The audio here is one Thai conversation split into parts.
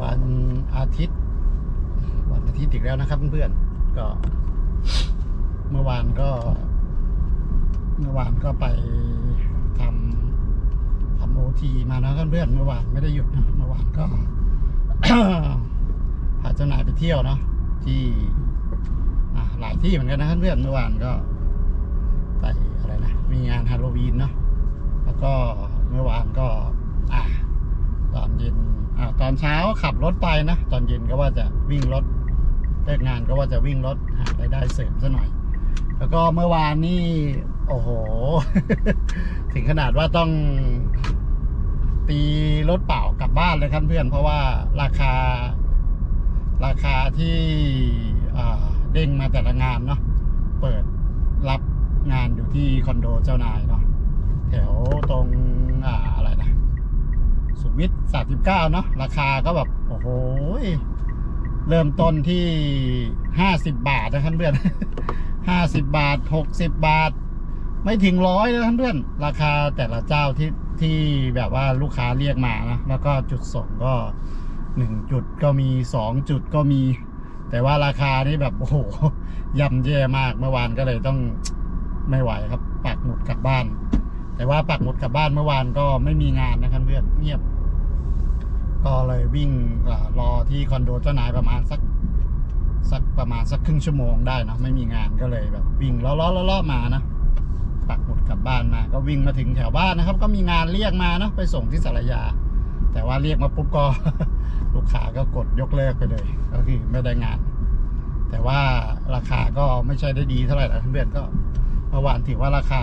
วันอาทิตย์ วันอาทิตย์อีกแล้วนะครับเพื่อนๆก็เมื่อวานก็ เมื่อวานก็ไปทำทำโอทีมานะเพื่อนๆเมื่อวานไม่ได้หยุดนะเมื่อวานก็พาเจ้านายไปเที่ยวเนาะที่หลายที่เหมือนกันนะเพื่อนเมื่อวานก็ไปอะไรนะมีงานฮาโลวีนเนาะแล้วก็เมื่อวานก็ อะตอนเย็นอ่า ตอนเช้าขับรถไปนะ ตอนเย็นก็ว่าจะวิ่งรถเลิกงานก็ว่าจะวิ่งรถหารายได้เสริมซะหน่อย แล้วก็เมื่อวานนี่ โอ้โห ถึงขนาดว่าต้องตีรถเปล่ากลับบ้านเลยครับเพื่อน เพราะว่าราคาราคาที่เด้งมาแต่ละงานเนาะเปิดรับงานอยู่ที่คอนโดเจ้านายเนาะแถวตรงอ่า วิทสามสิบเก้าเนาะราคาก็แบบโอ้โหเริ่มต้นที่ห้าสิบบาทนะครับเพื่อนห้าสิบบาทหกสิบบาท ไม่ถึงร้อยนะท่านเพื่อน ราคาแต่ละเจ้าที่ที่แบบว่าลูกค้าเรียกมานะแล้วก็จุดส่งก็หนึ่งจุดก็มีสองจุดก็มี แต่ว่าราคานี่แบบโอ้โหย่ำแย่มากเมื่อวานก็เลยต้องไม่ไหวครับปักหมุดกลับบ้าน แต่ว่าปักหมุดกลับบ้านเมื่อวานก็ไม่มีงานนะครับเพื่อนเงียบ ก็เลยวิ่งอรอที่คอนโดเจ้านายประมาณสักสักประมาณสักครึ่งชั่วโมงได้นะไม่มีงานก็เลยแบบวิ่งล้อๆล้อๆมานะปักหมุดกลับบ้านมา ก็วิ่งมาถึงแถวบ้านนะครับ ก็มีงานเรียกมาเนะไปส่งที่สารยา แต่ว่าเรียกมาปุ๊บก็ลูกค้าก็กดยกเลิกไปเลย ก็คือไม่ได้งาน แต่ว่าราคาก็ไม่ใช่ได้ดีเท่าไหร่นะเพื่อนก็เมื่อวานถือว่าราคา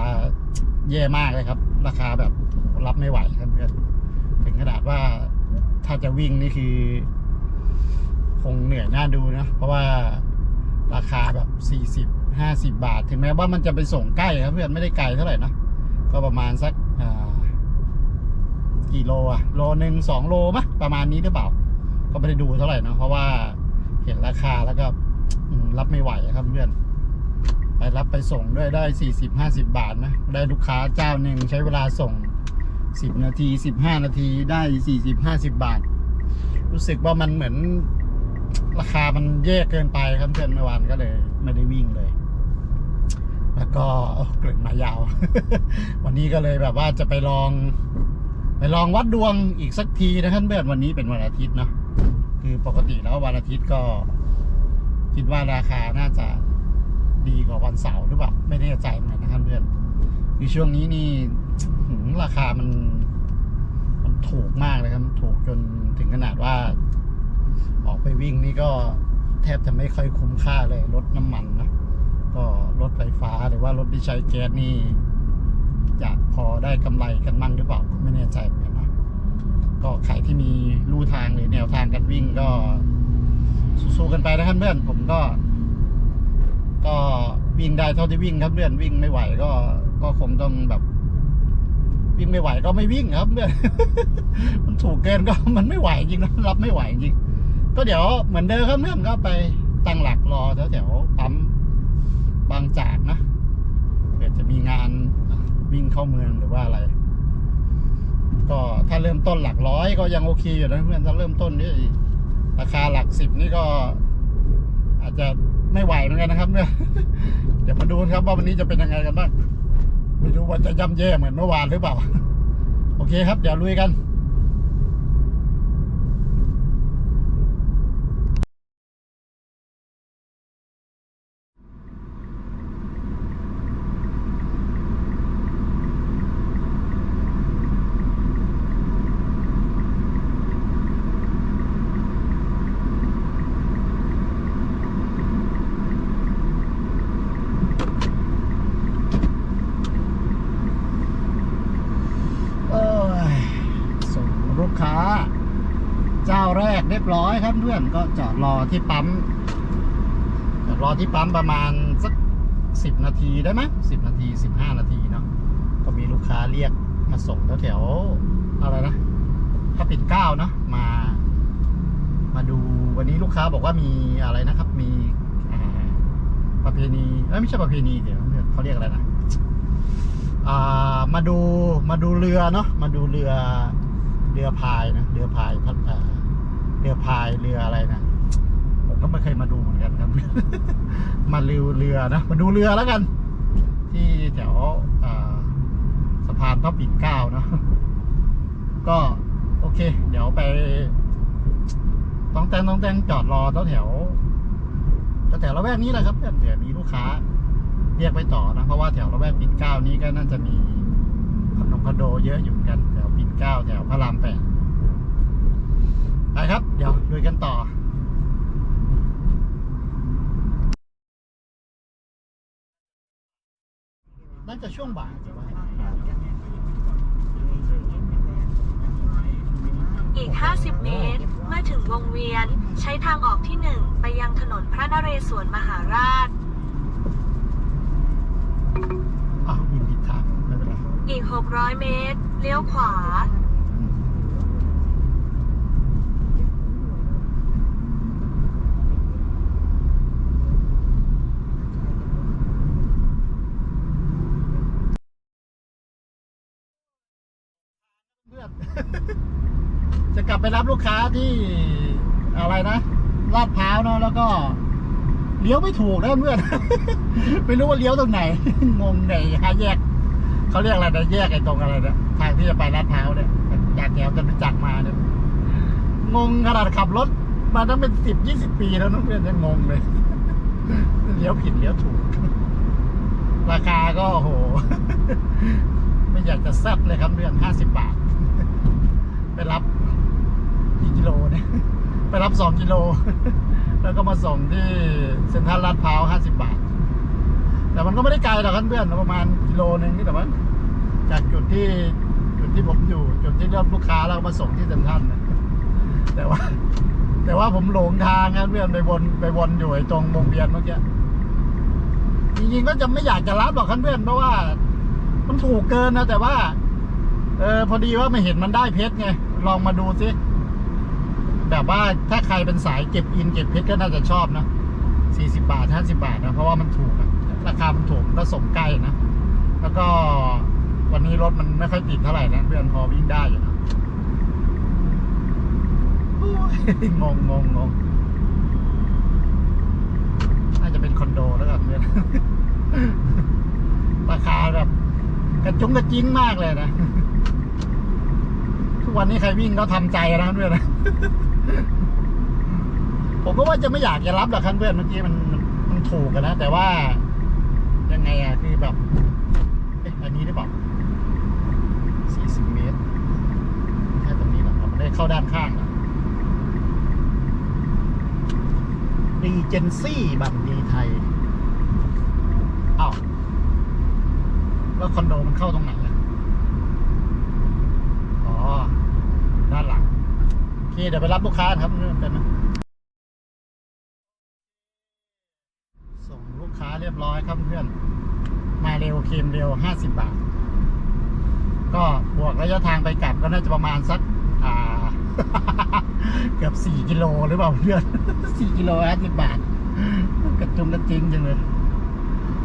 แย่มากเลยครับ ราคาแบบรับไม่ไหวครับเพื่อนถึงขนาดว่า ถ้าจะวิ่งนี่คือ คงเหนื่อยหน่าดูนะ เพราะว่าราคาแบบสี่สิบห้าสิบาท ถึงแม้ว่ามันจะไปส่งใกล้ครับเพื่อนไม่ได้ไกลเท่าไหร่นะ ก็ประมาณสักกี่โลอะโลหนึ่งสองโลมะประมาณนี้หรือเปล่า ก็ไม่ได้ดูเท่าไหร่นะเพราะว่าเห็นราคาแล้วก็รับไม่ไหวครับเพื่อนไปรับไปส่งด้วยได้สี่สิบห้าสิบาทนะ ได้ลูกค้าเจ้าหนึ่งใช้เวลาส่ง สิบนาทีสิบห้านาทีได้สี่สิบห้าสิบาท รู้สึกว่ามันเหมือนราคามันแย่เกินไปครับเพื่อนเมื่อวานก็เลยไม่ได้วิ่งเลย แล้วก็เกริ่นมายาว วันนี้ก็เลยแบบว่าจะไปลอง ไปลองวัดดวงอีกสักทีนะครับเพื่อนวันนี้เป็นวันอาทิตย์เนาะคือปกติแล้ววันอาทิตย์ก็ คิดว่าราคาน่าจะดีกว่าวันเสาร์หรือเปล่าไม่แน่ใจเหมือนกันนะครับเพื่อนคือช่วงนี้นี่ ราคามัน มันถูกมากเลยครับ ถูกจนถึงขนาดว่า ออกไปวิ่งนี่ก็แทบจะไม่ค่อยคุ้มค่าเลย รถน้ำมันนะก็รถไฟฟ้าหรือว่ารถที่ใช้แก๊สนี่จะพอได้กำไรกันมั่งหรือเปล่าไม่แน่ใจเหมือนกันนะก็ใครที่มีลู่ทางหรือแนวทางการวิ่งก็สู้ๆกันไปนะครับเพื่อนผมก็ ก็วิ่งได้เท่าที่วิ่งครับเพื่อนวิ่งไม่ไหวก็ก็คงต้องแบบ วิ่งไม่ไหวก็ไม่วิ่งครับเพื่อนมันถูกเกินก็มันไม่ไหวจริงนะรับไม่ไหวจริง ก็เดี๋ยวเหมือนเดิมครับเพื่อนก็ไปตั้งหลักรอแถวแถวๆปั๊มบางจากนะเผื่อจะมีงานวิ่งเข้าเมืองหรือว่าอะไร ก็ถ้าเริ่มต้นหลักร้อยก็ยังโอเคอยู่นะเพื่อนถ้าเริ่มต้นนี่ราคาหลักสิบนี่ก็ อาจจะไม่ไหวเหมือนกันนะครับเนี่ยเดี๋ยวมาดูครับว่าวันนี้จะเป็นยังไงกันบ้าง ไม่รู้ว่าจะย่ำแย่เหมือนเมื่อวานหรือเปล่า โอเคครับ เดี๋ยวลุยกัน เอ้ยส่งลูกค้า เจ้าแรกเรี ยบร้อยครับเพื่อนก็จอดรอที่ปั๊มจอดรอที่ปั๊มประมาณสักสิบนาทีได้ไหมสิบนาทีสิบห้านาทีเนาะก็มีลูกค้าเรียกมาส่งแถวอะไรนะพระปิ่นเก้าเนาะมา มาดูวันนี้ลูกค้าบอกว่ามีอะไรนะครับ มีประเพณีเอ้ไม่ใช่ประเพณีเดี๋ยวเขาเรียกอะไรนะมาดูมาดูเรือเนาะมาดูเรือเรือพายนะเรือพายพัดอ่า เรือพายเรืออะไรนะผมก็ไม่เคยมาดูเหมือนกันครับ มาเรือเรือนะมาดูเรือแล้วกัน ที่แถวสะพานพระปิ่นเก้านะก็โอเค เดี๋ยวไปต้องแต่งต้องแต่งจอดรอแถวแถวแถวละแวกนี้แหละครับเผื่อมีลูกค้า เรียกไปต่อนะ เพราะว่าแถวละแวกปิ่นเก้านี้ก็น่าจะมีขนมคอนโดเยอะอยู่กันแถวปิ่นเก้าแถวพระรามแปด ครับ เดี๋ยวลุยกันต่อน่าจะช่วงบ่ายจะว่าอีก 50 เมตร เมื่อถึงวงเวียนใช้ทางออกที่ 1 ไปยังถนนพระนเรศวรมหาราช อ้าววินผิดทางไม่เป็นไรอีก 600 เมตร เลี้ยวขวา อืมเพื่อน จะกลับ ไปรับลูกค้าที่อะไรนะลาดพร้าวเนาะแล้วก็เลี้ยวไม่ถูกนะเพื่อน ไม่รู้ว่าเลี้ยวตรงไหน งงไงห้าแยกเขาเรียกอะไรนะแยกไอ้ตรงอะไรเนี่ยทางที่จะไปลาดพร้าวเนี่ยจากแถวจตุจักมาเนี่ยงงขนาดขับรถมาตั้งเป็นสิบยี่สิบปีแล้วน้องเพื่อนยังงงเลยเลี้ยวผิดเลี้ยวถูก ราคาก็โอ้โหไม่อยากจะแซ่บเลยครับเพื่อนห้าสิบบาท ไปรับ กิโลเนี่ยไปรับสองกิโล แล้วก็มาส่งที่เซ็นทรัลลาดพร้าวห้าสิบบาท แต่มันก็ไม่ได้ไกลหรอกครับเพื่อนประมาณกิโลนึงนี่แต่ว่าจากจุดที่จุดที่ผมอยู่ จุดที่รับลูกค้าแล้วมาส่งที่เซ็นทรัลแต่ว่า แต่ว่าผมหลงทางครับเพื่อนไปวนไปวนอยู่ไอ้ตรงวงเวียนเมื่อกี้จริงๆก็จะไม่อยากจะรับหรอกครับเพื่อนเพราะว่า มันถูกเกินนะแต่ว่า เออพอดีว่าไม่เห็นมันได้เพชรไงลองมาดูซิ แบบว่าถ้าใครเป็นสายเก็บอินเก็บเพชรก็น่าจะชอบนะสี่สิบาทห้าสิบาทนะ เพราะว่ามันถูกอะราคามันถูกก็ส่งใกล้นะ แล้วก็วันนี้รถมันไม่ค่อยติดเท่าไหร่นะเพื่อนพอวิ่งได้อยู่นะโอ้ยงงงงงงน่าจะเป็นคอนโดแล้วกันเพื่อนราคาแบบกระจุงกระจิ้งมากเลยนะทุ กวันนี้ใครวิ่งก็ทำใจนะเพื่อนนะผมก็ว่าจะไม่อยากจะรับหรอกครับเพื่อนเมื่อกี้มันมันถูกกันนะ แต่ว่ายังไงอะคือแบบเอ๊ะอันนี้ได้บอกสี่สิบเมตรแค่ตรงนี้แหละเราไม่ได้เข้าด้านข้างดีเจนซี่บัตรดีไทยอ้าวแล้วคอนโดมันเข้าตรงไหนอะอ๋อ ด้านหลังโอเคเดี๋ยวไปรับลูกค้าครับเรื่องเป็นส่งลูกค้าเรียบร้อยครับเพื่อน มาเร็วเค็มเร็วห้าสิบบาท ก็บวกระยะทางไปกลับก็น่าจะประมาณสักอ่าเกือบสี่กิโลหรือเปล่าเพื่อนสี่กิโลห้าสิบบาทกระจุงกระจิงจังเลย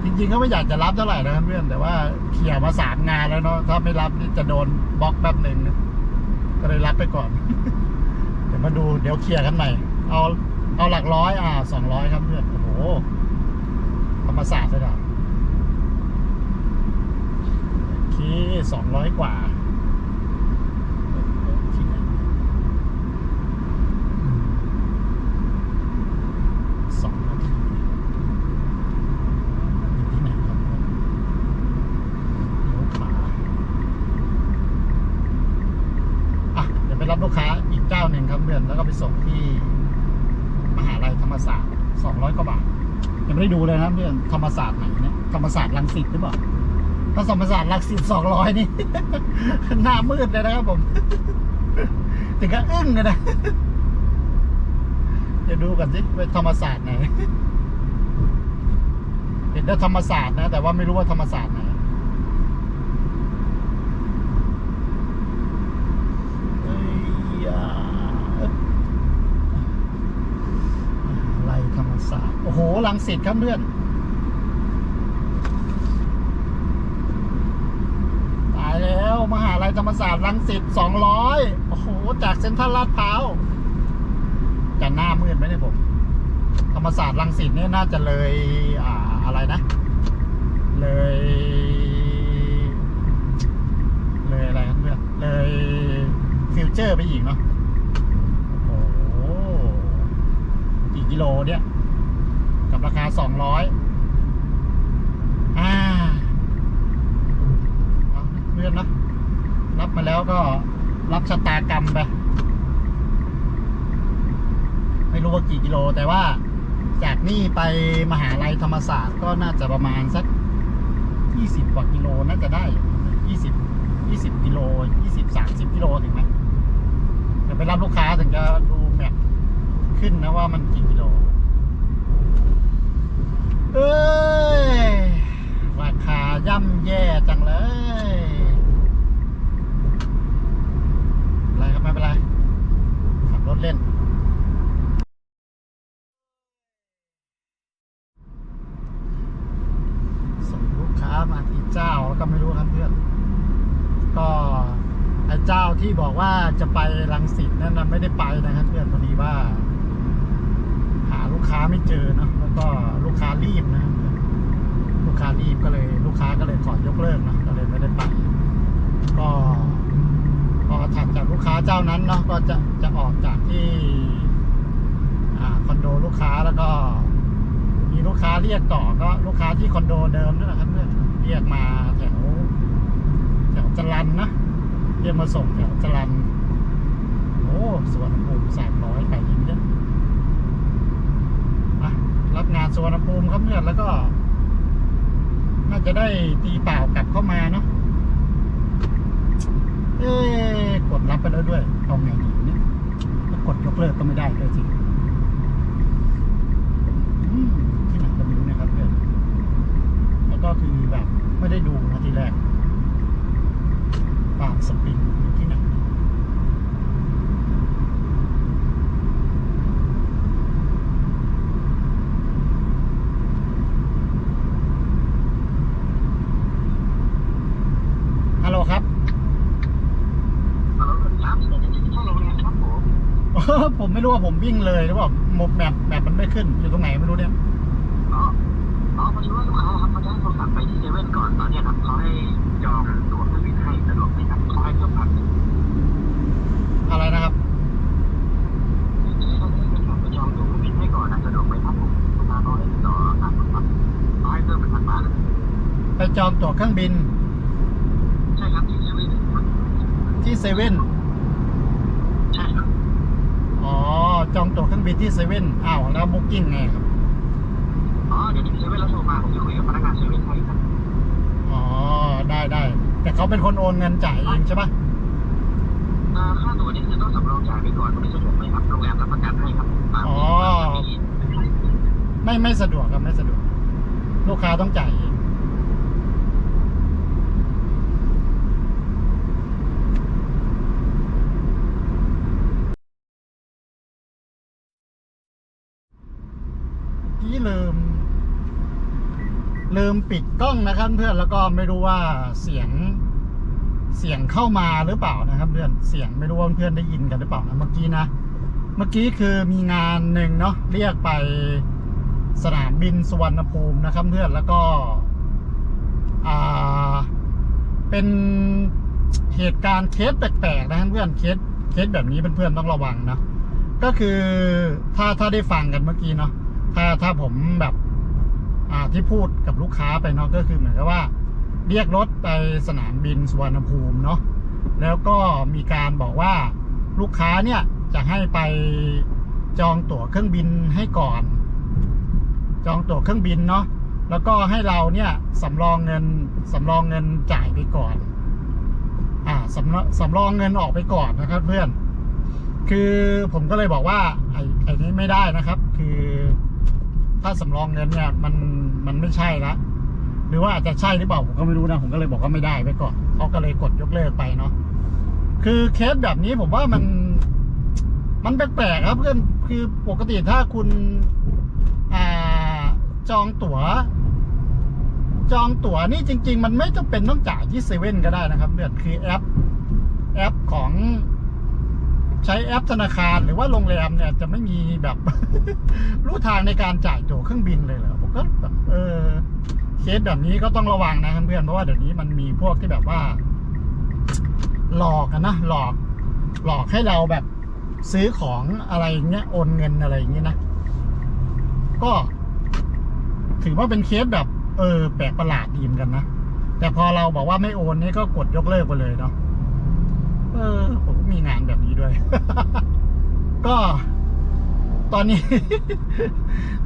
จริงๆก็ไม่อยากจะรับเท่าไหร่นะครับเพื่อนแต่ว่าเขี่ยมาสามงานแล้วเนาะถ้าไม่รับนี่จะโดนบล็อกแป๊บหนึ่งนะ ก็เลยรับไปก่อน เดี๋ยวมาดูเดี๋ยวเคลียร์กันใหม่ เอาเอาหลักร้อยอ่าสองร้อยครับเพื่อนโอ้โหธรรมศาสตร์เลยนะโอเคสองร้อยกว่าที่ไหนอืมสองนาทีอยู่ที่ไหนครับเลี้ยวขวาอะ เดี๋ยวไปรับลูกค้าอีกเจ้าหนึ่งครับเพื่อน แล้วก็ไปส่งที่ มหาลัยธรรมศาสตร์สองร้อยกว่าบาท ยังไม่ได้ดูเลยนะเพื่อนธรรมศาสตร์ไหนเนี่ยธรรมศา สตร์รังสิตหรือเปล่าถ้าธรรมศาสตร์รังสิตสองร้อยนี่ หน้ามืดเลยนะครับผมถึงก็อึ้งเลยนะเดี๋ยวดูกันสิว่าธรรมศาสตร์ไหนเห็นแต่ธรรมศาสตร์นะ แต่ว่าไม่รู้ว่าธรรมศาสตร์ไหนเอ้ยอ่าอะไรธรรมศาสตร์โอ้โหลังสิตครับเพื่อน ตายแล้ว มหาลัยธรรมศาสตร์ลังสิตสองร้อยโอ้โห จากเซ็นทรัลลาดพร้าวจะหน้ามืดไหมเนี่ยผม ธรรมศาสตร์รังสิตเนี่ยน่าจะเลยอ่าอะไรนะ เลย เลยอะไรครับเพื่อนเลยฟิวเจอร์ไปอีกเนาะโอ้โหกี่กิโลเนี่ย กับราคาสองร้อยอ่าเอาเพื่อนนะ รับมาแล้วก็รับชะตากรรมไป ไม่รู้ว่ากี่กิโล แต่ว่าจากนี่ไปมหาลัยธรรมศาสตร์ก็น่าจะประมาณสักยี่สิบกว่ากิโลน่าจะได้ยี่สิบยี่สิบกิโลยี่สิบสามสิบกิโลถึงไหมเดี๋ยวไปรับลูกค้าถึงจะดูแมพขึ้นนะว่ามันกี่กิโล เอ้ยราคาย่ำแย่จังเลยอะ ไม่เป็นไร ขับรถเล่น ส่งลูกค้ามาอีกเจ้าก็ไม่รู้ครับเพื่อน ก็ไอ้เจ้าที่บอกว่าจะไปรังสิตนั่นนะไม่ได้ไปนะครับเพื่อนพอดีว่า หาลูกค้าไม่เจอเนอะแล้วก็ลูกค้ารีบนะ ลูกค้ารีบก็เลย ลูกค้าก็เลยขอยกเลิกนะก็เลยไม่ได้ไป ก็ พอถัดจากลูกค้าเจ้านั้นเนาะก็จะจะออกจากที่คอนโดลูกค้าแล้วก็ มีลูกค้าเรียกต่อก็ลูกค้าที่คอนโดเดิมนั่นแหละครับเพื่อนเรียกมาแถวแถวจรันนะเรียกมาส่งแถวจรันโอ้สวนภูมิสามร้อยไปยิงเยอะรับงานสวนภูมิครับเพื่อนแล้วก็ น่าจะได้ตีเปล่ากลับเข้ามาเนาะ เอ๊กดรับไปแล้วด้วยเอาไงดีเนี่ยกดยกเลิกก็ไม่ได้เลยสิที่ไหนก็ไม่รู้นะครับเพื่อนแล้วก็คือแบบไม่ได้ดูนะทีแรกปากสปริงอยู่ที่ไหนฮัลโหลครับ ฮัลโหลครับช่องโรงเรียนครับผม ผมไม่รู้ว่าผมวิ่งเลยหรือเปล่าหมบแบบแบบมันไม่ขึ้น อยู่ตรงไหนไม่รู้เนี่ยอ๋ออ๋อพอดีว่าลูกค้าครับเขาจะให้โทรศัพท์ไปที่เซเว่นก่อนตอนเนี้ยครับเขาให้จองตั๋วเครื่องบินให้สะดวกไหมครับเขาให้เพิ่มพันหนึ่งอะไรนะครับเขาให้เป็นแบบไปจองตั๋วเครื่องบินให้ก่อนนะสะดวกไหมครับผมลูกค้าเขาให้ติดต่อทางโทรศัพท์เขาให้เพิ่มเป็นพันบาทเลยไปจองตั๋วเครื่องบิน ใช่ครับที่เซเว่นครับที่เซเว่นใช่ครับ อ๋อ จองตั๋วเครื่องบินที่เซเว่นอ้าวแล้วบุ๊กิ้งไงครับ อ๋อ เดี๋ยวนี้เซเว่นแล้วโทรมา ผมจะคุยกับพนักงานเซเว่นให้ครับ อ๋อ ได้ได้ แต่เขาเป็นคนโอนเงินจ่ายเองใช่ปะอ่าค่าตั๋วนี่คือต้องสำรองจ่ายไปก่อนไม่สะดวกไหมครับ โรงแรมรับประกันให้ครับสามปีสามปีไม่ไม่สะดวกครับไม่สะดวก ลูกค้าต้องจ่ายเอง ที่ลืม ลื มปิดกล้องนะครับเพื่อนแล้วก็ไม่รู้ว่าเสียงเสียงเข้ามาหรือเปล่านะครับ เพื่อนเสียงไม่รู้ว่าเพื่อนได้ยินกันหรือเปล่านะเมื่อกี้นะ เมื่อกี้คือมีงานหนึ่งเนาะเรียกไปสนามบินสุวรรณภูมินะครับ เพื่อนแล้วก็อ่าเป็นเหตุการณ์เคสแปลกๆนะครับเพื่อนเคสเคสแบบนี้เพื่อนๆต้องระวังนะก็คือถ้าถ้าได้ฟังกันเมื่อกี้เนาะถ้าถ้าผมแบบ ที่พูดกับลูกค้าไปเนาะก็คือเหมือนกับว่า เรียกรถไปสนามบินสุวรรณภูมิเนาะแล้วก็มีการบอกว่าลูกค้าเนี่ยจะให้ไปจองตั๋วเครื่องบินให้ก่อน จองตั๋วเครื่องบินเนาะแล้วก็ให้เราเนี่ยสำรองเงินสำรองเงินจ่ายไปก่อน อ่าสำรสำรองเงินออกไปก่อนนะครับเพื่อน คือผมก็เลยบอกว่าไอ้ไอ้นี้ไม่ได้นะครับ คือถ้าสำรองเงินเนี่ยมันมันไม่ใช่ละหรือว่าอาจจะใช่หรือเปล่าผมก็ไม่รู้นะผมก็เลยบอกว่าไม่ได้ไปก่อนเขาก็เลยกดยกเลิกไปเนาะคือเคสแบบนี้ผมว่ามัน มันแปลกๆครับเพื่อนคือปกติถ้าคุณอ่าจองตั๋ว จองตั๋วนี่จริง ๆ มันไม่จำเป็นต้องจ่ายที่เซเว่นก็ได้นะครับเพื่อนคือแอป แอปของ ใช้แอปธนาคารหรือว่าโรงแรมเนี่ยจะไม่มีแบบรู้ทางในการจ่ายตั๋วเครื่องบินเลยเหรอผมก็แบบเออเคสแบบนี้ก็ต้องระวังนะเพื่อนเพราะว่าเดี๋ยวนี้มันมีพวกที่แบบว่า หลอกอะนะหลอก หลอกให้เราแบบซื้อของอะไรเงี้ยโอนเงินอะไรอย่างเงี้ยนะก็ ถือว่าเป็นเคสแบบ เออ แปลกประหลาดดีเหมือนกันนะแต่พอเราบอกว่าไม่โอนนี่ก็กดยกเลิกไปเลยเนาะ เออผมมีงานแบบนี้ด้วย ก็ ตอนนี้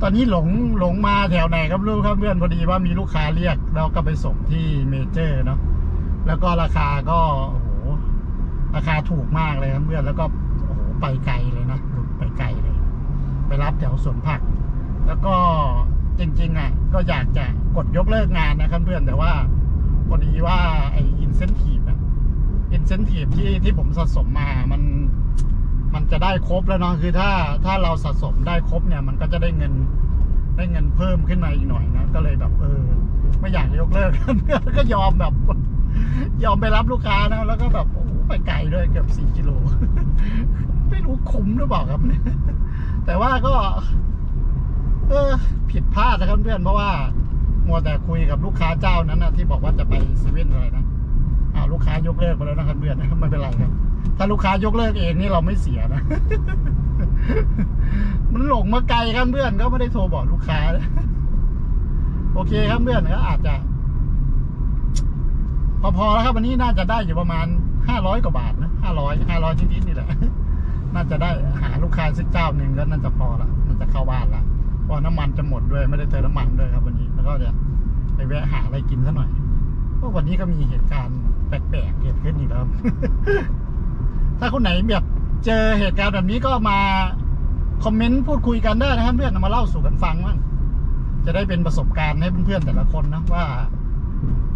ตอนนี้หลงหลงมาแถวไหนครับลูกครับเพื่อนพอดีว่ามีลูกค้าเรียกเราก็ไปส่งที่เมเจอร์เนาะแล้วก็ราคาก็โอ้โหราคาถูกมากเลยครับเพื่อนแล้วก็โอ้โหไปไกลเลยนะไปไกลเลย ไปรับแถวสวนผัก แล้วก็จริงๆอะ ก็อยากจะกดยกเลิกงานนะครับเพื่อนแต่ว่าพอดีว่าไอ้อินเซนที อะอินเซนティブที่ที่ผมสะสมมามันมันจะได้ครบแล้วเนาะคือถ้าถ้าเราสะสมได้ครบเนี่ย มันก็จะได้เงินได้เงินเพิ่มขึ้นมาอีกหน่อยนะก็เลยแบบ เออ ไม่อยากยกเลิก ก็ยอมแบบ ยอมไปรับลูกค้านะ แล้วก็แบบโอ้โหไปไกลด้วยเกือบสี่กิโล ไม่รู้คุ้มหรือเปล่าครับเนี่ย แต่ว่าก็ เออ ผิดพลาดนะครับเพื่อนเพราะว่า มัวแต่คุยกับลูกค้าเจ้านั้นนะที่บอกว่าจะไปเซเว่นอะไรนะ อ้าวลูกค้ายกเลิกไปแล้วนะครับเพื่อนไม่เป็นไรครับถ้าลูกค้ายกเลิกเองนี่เราไม่เสียนะ มันหลงมาไกลครับเพื่อนก็ไม่ได้โทรบอกลูกค้า โอเคครับเพื่อนก็อาจจะพอๆแล้วครับวันนี้น่าจะได้อยู่ประมาณห้าร้อยกว่าบาทนะห้าร้อยห้าร้อยนิดๆนี่แหละ น่าจะได้หาลูกค้าสักเจ้าหนึ่งก็น่าจะพอละน่าจะเข้าบ้านละเพราะน้ำมันจะหมดด้วยไม่ได้เติมน้ำมันด้วยครับ วันนี้แล้วก็จะไปแวะหาอะไรกินซะหน่อย วันนี้ก็มีเหตุการณ์แปลกๆเกิดขึ้นอีกแล้ว ถ้าคนไหนแบบเจอเหตุการณ์แบบนี้ก็มาคอมเมนต์พูดคุยกันได้นะครับ เพื่อนมาเล่าสู่กันฟังบ้างจะได้เป็นประสบการณ์ให้เพื่อนๆแต่ละคนนะว่า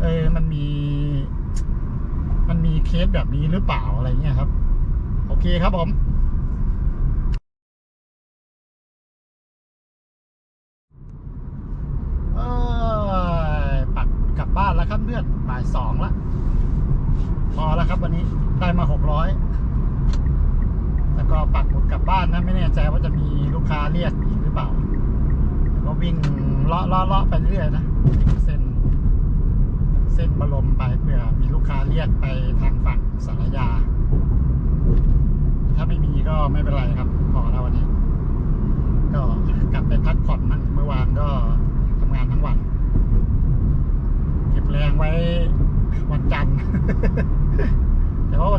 เออมันมี มันมีเคสแบบนี้หรือเปล่าอะไรเงี้ยครับ โอเคครับผมเออ บ้านแล้วครับเพื่อนบ่ายสองละพอแล้วครับวันนี้ได้มาหกร้อยแล้วก็ปักหมุดกลับบ้านนะไม่แน่ใจว่าจะมีลูกค้าเรียกอีกหรือเปล่าแล้วก็วิ่งเลาะเลาะเลาะไปเรื่อยนะเส้นเส้นบรมไปเผื่อมีลูกค้าเรียกไปทางฝั่งสารยา ถ้าไม่มีก็ไม่เป็นไรครับพอแล้ววันนี้ ก็กลับไปพักผ่อนนั่งเมื่อวานก็ทำงานทั้งวัน แรงไว้วันจันทร์แต่ว่า